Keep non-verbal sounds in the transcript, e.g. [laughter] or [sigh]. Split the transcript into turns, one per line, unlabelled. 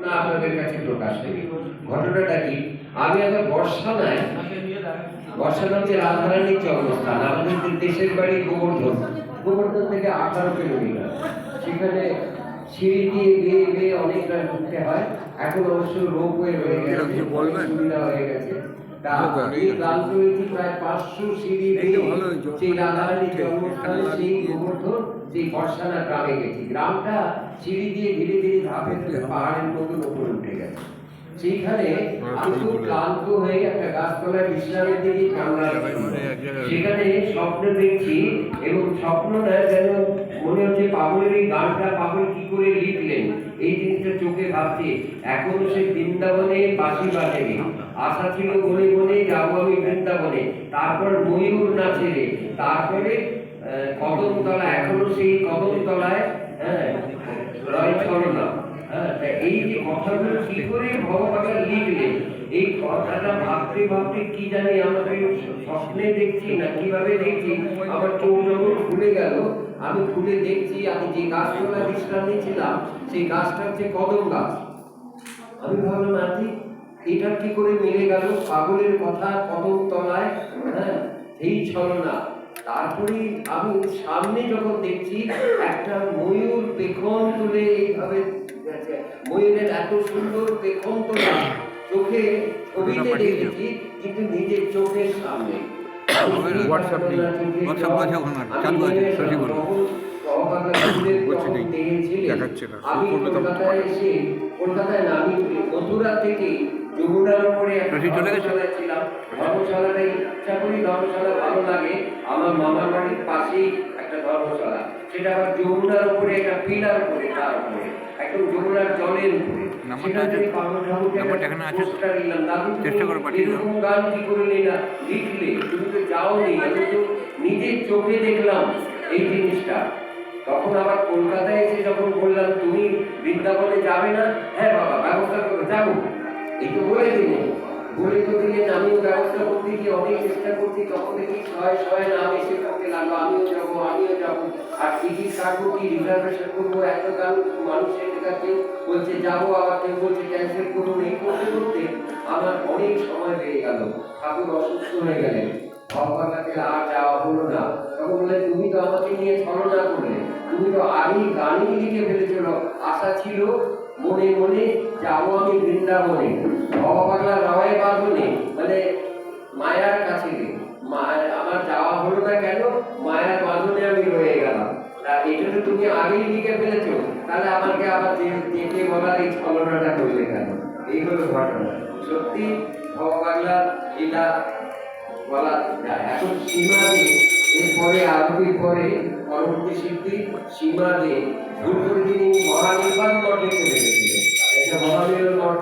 না আপনাদের কাছে প্রকাশ করি ঘটনাটা কি? আমি আবার বর্ষানায় বর্ষানা রাজধানীর যে অবস্থান আমাদের দেশের বাড়ি গোবর্ধন। গোবর্ধন থেকে আঠারো কিলোমিটার। সেখানে সিঁড়ি দিয়ে বেয়ে বেয়ে অনেকটা ঢুকতে হয়। এখন অবশ্য রোপওয়ে হয়ে গেছে, সুবিধা হয়ে গেছে। এই ক্লান্ত হয়েছি প্রায় পাঁচশো সিঁড়ি
এই তো
বেয়ে
ভালো হয়েছে।
সেই রাধারানীর জন্মস্থানে সেই গোবর্ধন সেই বর্ষানা গ্রামে গেছি। গ্রামটা সিঁড়ি দিয়ে ধীরে ধীরে ধাপে পাহাড়ের মতন উপরে উঠে গেছে। সেইখানে আমি খুব ক্লান্ত হয়ে একটা গাছতলায় বিশ্রামের দিকে কামড়া সেখানে স্বপ্ন দেখছি এবং স্বপ্নটা যেন মনে হচ্ছে পাগলের এই গানটা পাগল কি করে লিখলেন। এই জিনিসটা চোখে ভাবছি। এখনও সে বৃন্দাবনে বাঁশি বাজেনি। আশা ছিল বলে বলে যাব আমি বৃন্দাবনে তারপর ময়ূর নাচে রে তারপরে কদমতলা এখনও সেই কদমতলায় হ্যাঁ রয় ছলনা। হ্যাঁ, এই যে কথাগুলো কি করে ভগবান লিখলেন এই কথাটা ভাবতে ভাবতে কি জানি আমাকে স্বপ্নে দেখছি না কীভাবে দেখছি? আমার চোখ যখন খুলে গেল আমি খুলে দেখছি আমি যে গাছতলা বিশ্রাম নিয়েছিলাম সেই গাছটা হচ্ছে কদম গাছ। আমি ভাবলাম আদি এটা কি করে মিলে গেল? পাগলের কথা কদম তলায় হ্যাঁ এই ছলনা তারপরে আমি সামনে যখন দেখছি একটা ময়ূর পেখম তুলে এইভাবে ময়ূরের এত সুন্দর পেখম তোলা চোখে ছবিতে দেখেছি কিন্তু নিজের চোখের সামনে।
হোয়াটসঅ্যাপ হোয়াটসঅ্যাপ চালু আছে। বলছি [coughs] নেই, দেখাচ্ছে না।
আমি
কলকাতা
কলকাতায় এসে কলকাতায় না আমি মথুরা থেকে যমুনার উপরে
চলে গেছে?
ধর্মশালায় ইচ্ছা করি ধর্মশালা ভালো লাগে। আমার মামার বাড়ির পাশেই একটা ধর্মশালা। সেটা আবার যমুনার উপরে একটা পিলার উপরে তার উপরে। একদম যমুনার জলের উপরে।
নাম্বারটা
সেখান
আছে?
থেকে পাগল ঠাকুরকে
নাম্বারটা
একটা
এখানে আছে? তো?
পোস্টার নিলাম। দাদু
চেষ্টা করে পাঠিয়ে
গান কি করে নিলা? লিখলে। তুমি তো যাওনি আমি তো নিজের চোখে দেখলাম এই জিনিসটা। তখন আবার কলকাতায় এসে যখন বললাম, তুমি বৃন্দাবনে যাবে না? হ্যাঁ বাবা, ব্যবস্থা করে, যাব। তো বলে দিলেন বলে তো দিলেন আমিও ব্যবস্থা করতে গিয়ে অনেক চেষ্টা করছি, তখন দেখি ছয় ছয় নাম এসে করতে লাগল, আমিও যাব আমিও যাব। আর টিকিট কাটবো কি রিজার্ভেশন করব, এত গান মানুষের কাছে বলছে, যাব, আবার কেউ বলছে ক্যান্সেল করুন এই করতে করতে আমার অনেক সময় লেগে গেল। ঠাকুর অসুস্থ হয়ে গেলেন। কাছে আর যাওয়া হলো না। তখন বলে তুমি তো আমাকে নিয়ে ছলনা করলে তুমি তো আগেই গানই লিখে ফেলেছিল। আশা ছিল মনে মনে যাব আমি বৃন্দাবনে। ভগবানলা রয় বাঁধনে মানে মায়ার কাছে। আমার যাওয়া হলো না কেন? মায়ার বাঁধনে আমি রয়ে গেলাম। এটা তো তুমি আগেই লিখে ফেলেছো। তাহলে আমাকে আবার যেতে বলার এই ছলনাটা করলে কেন? এই হলো ঘটনা। সত্যি ভগবানলা এটা বলা যায়। এখন সীমা দিয়ে এরপরে আরতির পরে পরবর্তী শিল্পী সীমা দে ভুল তিনি মহানির্বাণ মঠে চলে গেছিলেন। একটা মহানির্বাণ মঠ